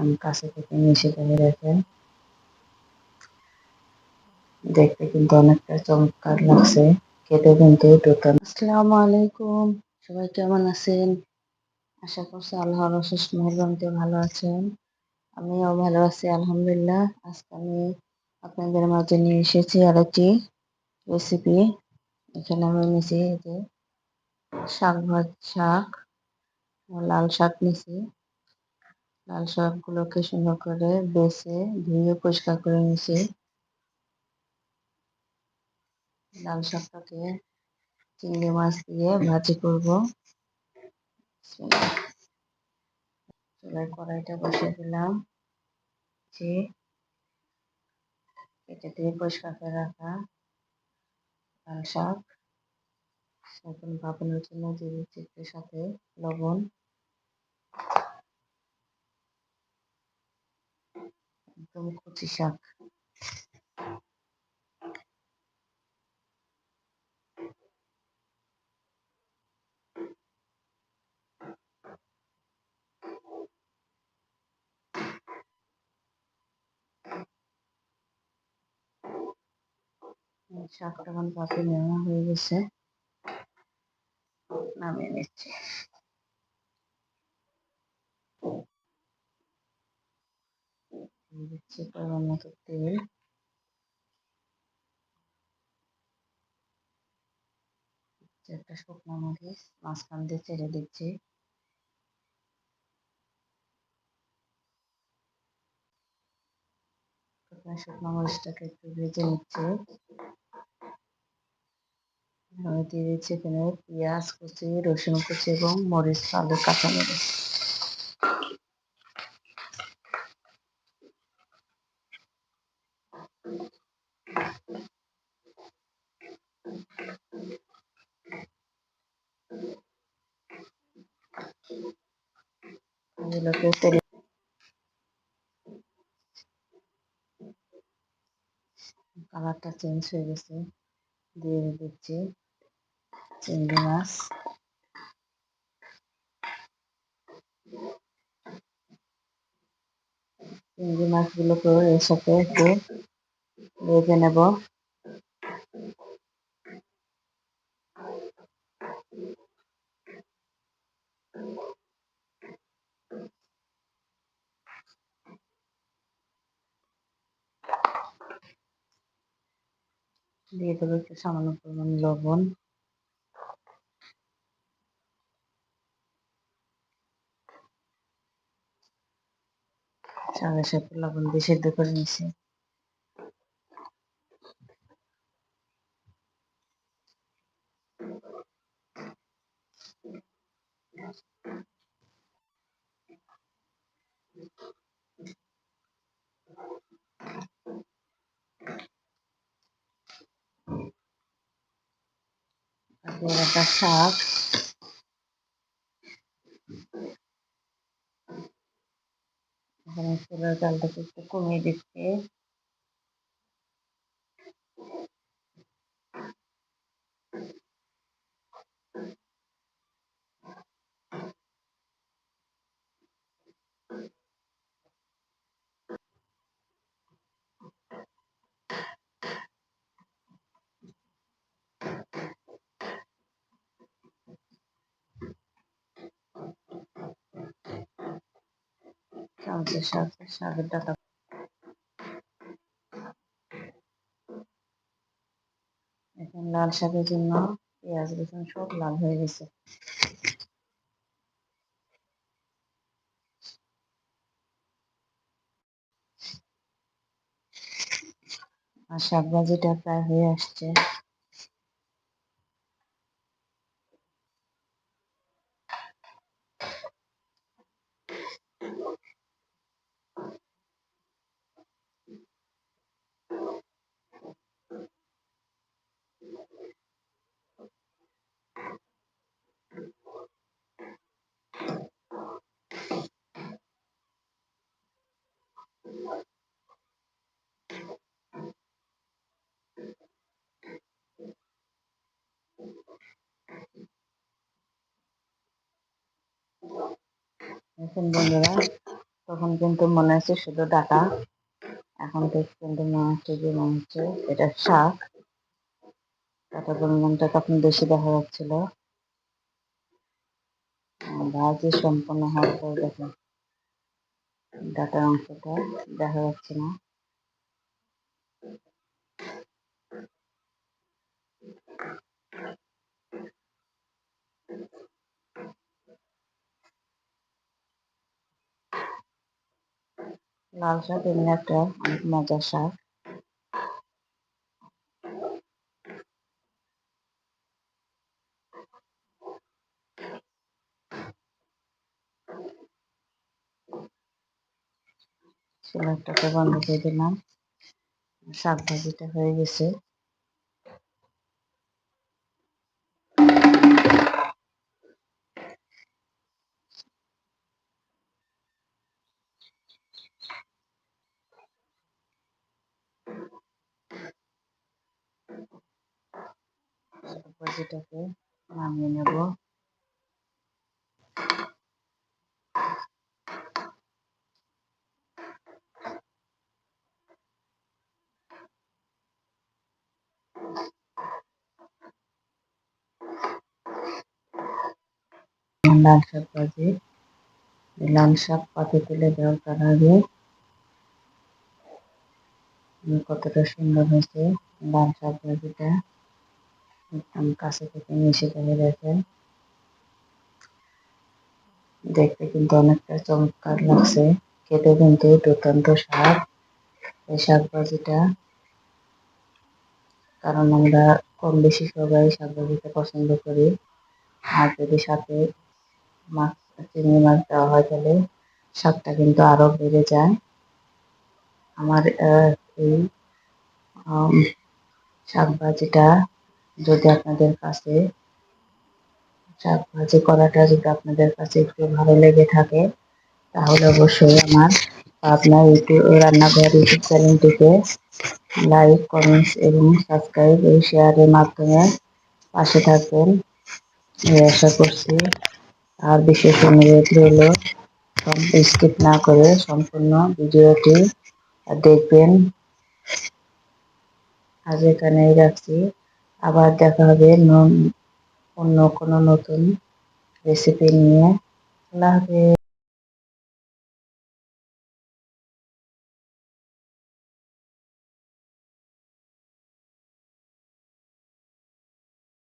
আমি কাছে থেকে মিশে করে দেখেন দেখতে কিন্তু অনেকটা চমৎকার লাগছে। খেতে কিন্তু দুটো আসসালামু আলাইকুম। সবাই কেমন আছেন? আশা করছি আল্লাহর অশেষ মেহরবানিতে ভালো আছেন। আমিও ভালো আছি, আলহামদুলিল্লাহ। আজকে আমি আপনাদের মাঝে নিয়ে এসেছি আরেকটি রেসিপি এখানে আমি নিয়েছি যে শাক ভাজ শাক, লাল শাক নিছি লাল শাকগুলোকে সুন্দর করে বেছে, ধুয়ে, পরিষ্কার করে নিছি লাল শাকটাকে চিংড়ি মাছ দিয়ে ভাজি করব। চুলায় কড়াইটা বসিয়ে দিলাম। যে দিয়ে পরিষ্কার করে রাখা লাল শাক। এখন ভাপানোর জন্য দিয়ে সাথে লবণ। একদম কচি শাক শাকটা এখন নেওয়া হয়ে গেছে। নামিয়ে নিচ্ছি। দিচ্ছি পরিমাণ মতো তেল একটা শুকনো মরিচ মাঝখান দিয়ে ছেড়ে দিচ্ছি শুকনো মরিচটাকে একটু ভেজে নিচ্ছি দিয়ে দিচ্ছি এখানে পেঁয়াজ কুচি রসুন কুচি এবং মরিচ আলু কাঁচা মরিচ এগুলোকে তেলে কালারটা চেঞ্জ হয়ে গেছে। দিয়ে দিচ্ছি চিংড়ি মাছ। চিংড়ি মাছগুলোকে এর সাথে একটু ভেজে নেব দিয়ে দেবো একটু সামান্য পরিমাণ লবণ। চালের সাথে লবণ দিয়ে সেদ্ধ করে নিছি একটা শাক এখানে চুলার জালটাকে একটু কমিয়ে দিচ্ছি। চামচের সাথে শাকের ডাটা এখন লাল শাকের জন্য পেঁয়াজ, রসুন সব লাল হয়ে গেছে। আর শাক ভাজিটা প্রায় হয়ে আসছে। এখন বন্ধুরা, তখন কিন্তু মনে হচ্ছে শুধু ডাটা এখন থেকে কিন্তু মনে হচ্ছে যে মনে হচ্ছে এটা শাক। ডাটা পরিমাণটা তখন বেশি দেখা যাচ্ছিল। ভাজি সম্পূর্ণ হওয়ার পর দেখেন, ডাটার অংশটা দেখা যাচ্ছে না। লাল শাক এমনি একটা অনেক মজার শাক। সিলেক্টটাকে বন্ধ করে দিলাম। শাক ভাজিটা হয়ে গেছে। ভাজিটাকে নামিয়ে নেব। লাল শাক ভাজি। লাল শাক পাতে তুলে দেওয়ার তার আগে কতটা সুন্দর হয়েছে লাল শাক ভাজিটা। কাছে থেকে মিশে ধরে দেখেন। দেখতে কিন্তু অনেকটা চমৎকার লাগছে। খেতে কিন্তু দুর্দান্ত স্বাদ। এই শাকভাজিটা, কারণ আমরা কম বেশি সবাই শাকভাজিটা পছন্দ করি। আর যদি সাথে মাছ, চিংড়ি মাছ দেওয়া হয় তাহলে স্বাদটা কিন্তু আরও বেড়ে যায়। আমার এই শাক ভাজিটা যদি আপনাদের কাছে শাক ভাজি করাটা যদি আপনাদের কাছে একটু ভালো লেগে থাকে, তাহলে অবশ্যই আমার আপনার ইউটিউব রান্নাঘর ইউটিউব চ্যানেলটিকে লাইক, কমেন্টস এবং সাবস্ক্রাইব এই শেয়ারের মাধ্যমে পাশে থাকবেন। এই আশা করছি আর বিশেষ অনুরোধ রইল স্কিপ না করে সম্পূর্ণ ভিডিওটি দেখবেন। আজ এখানেই রাখছি। আবার দেখা হবে অন্য কোনো নতুন রেসিপি নিয়ে। আল্লাহ হাফেজ।